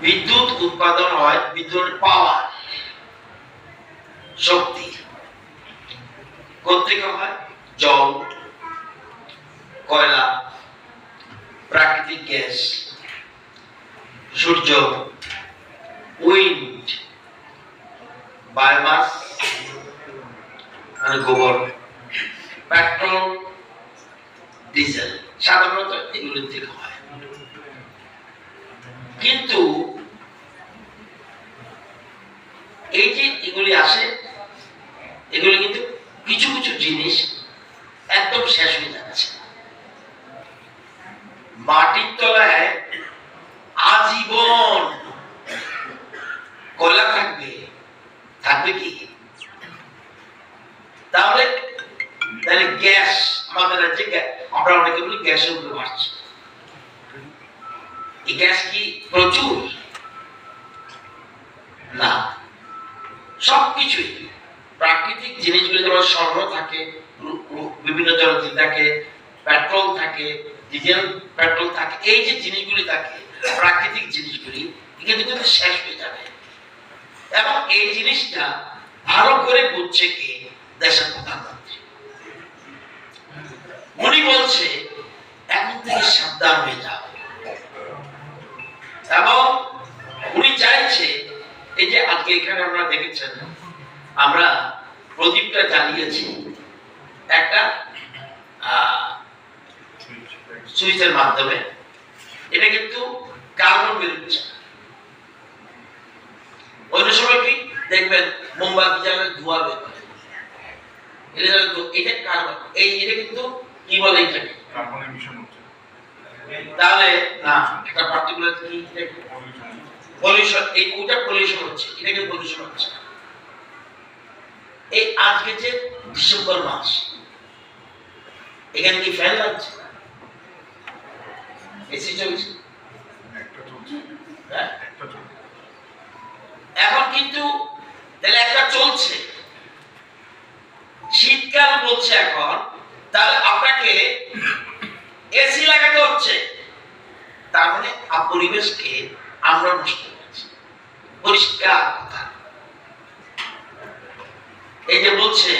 বিদ্যুৎ উৎপাদন হয়, বিদ্যুৎ পাওয়ার শক্তি। কোথেকে হয় জল, কয়লা, প্রাকৃতিক গ্যাস, সূর্য, উইন্ড, বায়োমাস মানে গোবর। পেট্রোল, ডিজেল, সাধারণত এগুলোর থেকে হয়। কিন্তু এই যে এগুলি আসে, এগুলি কিন্তু কিছু কিছু জিনিস একদম শেষ হয়ে যাচ্ছে মাটির তলায় আজীবন কয়লা থাকবে থাকবে কি? তাহলে তাহলে গ্যাস, আমাদের রাজ্যে আমরা অনেকে বলি গ্যাসের উপরে বাড়ছে এই গ্যাস কি প্রচুর? না। সবকিছুই। প্রাকৃতিক জিনিসগুলি যেমন স্বর্ণ থাকে বিভিন্ন জলদি থাকে, পেট্রোল থাকে, ডিজেল, পেট্রোল থাকে, এই যে জিনিসগুলি থাকে, প্রাকৃতিক জিনিসগুলি, এগুলি কিন্তু শেষ হয়ে যাবে। এবং এই জিনিসটা ভালো করে বুঝছে কি? দেশের প্রধানমন্ত্রী। উনি বলছে এখন থেকে সাবধান হয়ে যাও। এই যে আজকে এখানে আমরা দেখেছেন আমরা প্রদীপটা জ্বালিয়েছি। একটা সুইচের মাধ্যমে। এটা কিন্তু কার্বন বেরোচ্ছে অন্য সময় কি? দেখবেন মোমবাতি জ্বালালে ধোঁয়া বের করে। এটা এটা কার্বন এই এটা কিন্তু কি বলে এটাকে? তাহলে না একটা পার্টিকুলার কি। পলিউশন এই ওটা পলিউশন হচ্ছে এটাকে পলিউশন হচ্ছে। এই আজকে যে ডিসেম্বর মাস এখানে কি ফ্যান লাগছে? এসি চলছে? হ্যাঁ? চলছে। এখন কিন্তু তাহলে একটা চলছে। শীতকাল বলছে এখন তাহলে আপনাকে এসি লাগাতে হচ্ছে। তার মানে পরিবেশকে আমরা নষ্ট করছি পরিষ্কার কথা। এই যে বলছে